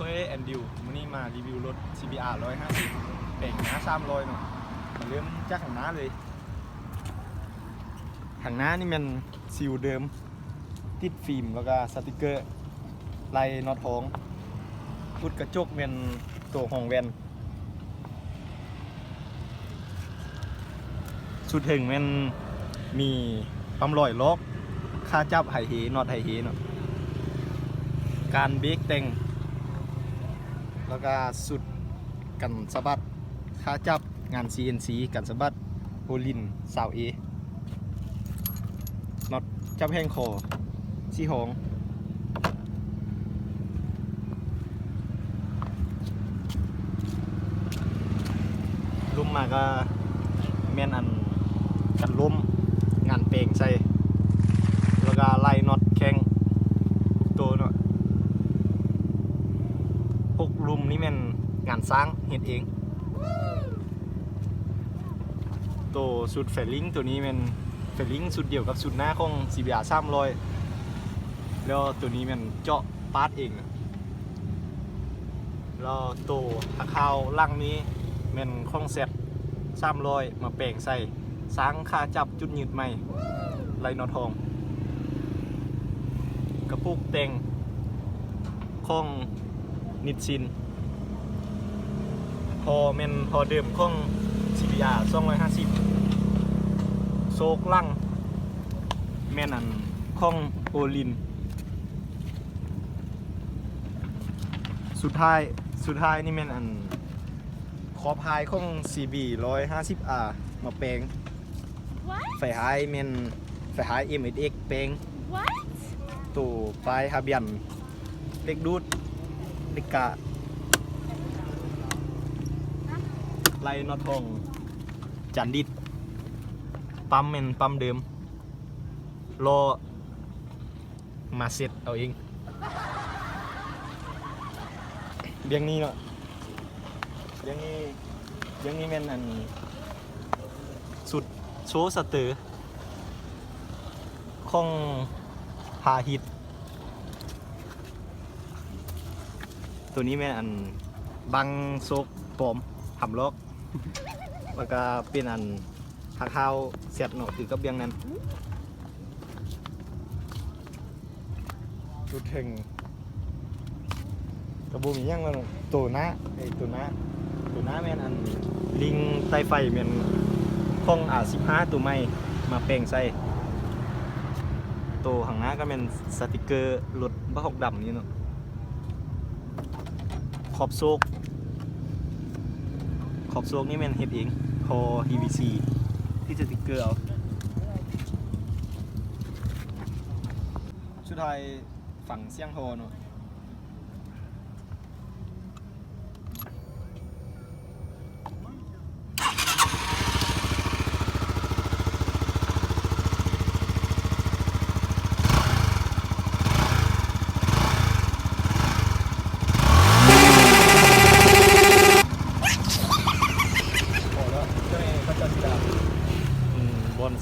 เคยแอนดิวมื้อนี้มารีวิวรถ CBR 150แต่งหน้า300เนาะมาเริ่มจากข้างหน้าเลยข้างหน้านี่มันซิลเดิม ติดฟิล์มแล้วก็สติกเกอร์ลายน็อตท้องพุดกระจกเป็นตัวห้องแวนสุดถึงมันมีปั๊มลอยล็อกค่าจับไฮเฮน็อตไฮเฮเนาะการเบรกแต่ง แล้วก็สุดกันสะบัดค่าจับงาน CNC กันสะบัดโอลินสาวเอน็อตจับแห้งคอซี่หองลุ่มมาก็แม่นอันกันล้มงานเปลงใส่แล้วก็ไล่น็อตแข้งตัวเนาะ พวกลุม นี่มันงานสร้างเฮ็ดเอง ตัวสุดเฟลลิงตัวนี้มันเฟลลิงสุดเดียวกับสุดหน้าของ CBR 300แล้วตัวนี้มันเจาะปาร์ตเองแล้วตัวข้าวล่างนี้มันข้องเซ็ต300มาแปลงใส่สร้างคาจับจุดยืดใหม่ไรนอทองกระปุกแต่งข้องนิดซิน อแม่นพอเดิมของ CBR 250โซกลังแม่นอันของโอลิน สุดท้ายสุดท้ายนี่แม่นอันขอบหายของ CB 150R มาแปลง What? ไฟหายแม่นไฟหาย MSX แปลง What? ตัวปลายฮาเบียนเล็กดูดเล็กกะไล่นอทองจันดิดปั๊มเป็นปั๊มเดิมรอมาเซ็ตเอาเองเบียงนี้เนาะเบียงนี้เบียงนี้แม่นอันสุดโชว์สเตอร์ของพาฮิต ตัวนี้แม่นอันบังโซกปลอมหำลอก แล้วก็เป็นอันหักข้าวเสียดเนาะถือกับเบียงนั้นจุดถึงกระบุมียังมันตัวหน้าไอ้ตัวหน้าตัวหน้าแม่นอันลิงไตไฟแม่นข้องอ่า15ตัวใหม่มาแปลงใส่ตัวข้างหน้าก็เป็นสติกเกอร์รถบ้าหกดำนี่เนาะขอบโซก อบโซกนี่มันเฮ็ดเองพอ PVC ที่จะติกเกอร์เอาชุดไทยฝั่งเซี่ยงโฮเนาะ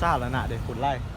พอแล้วเจ้าดาอืมบอลซ่าแล้วนะเด็กคุณไล่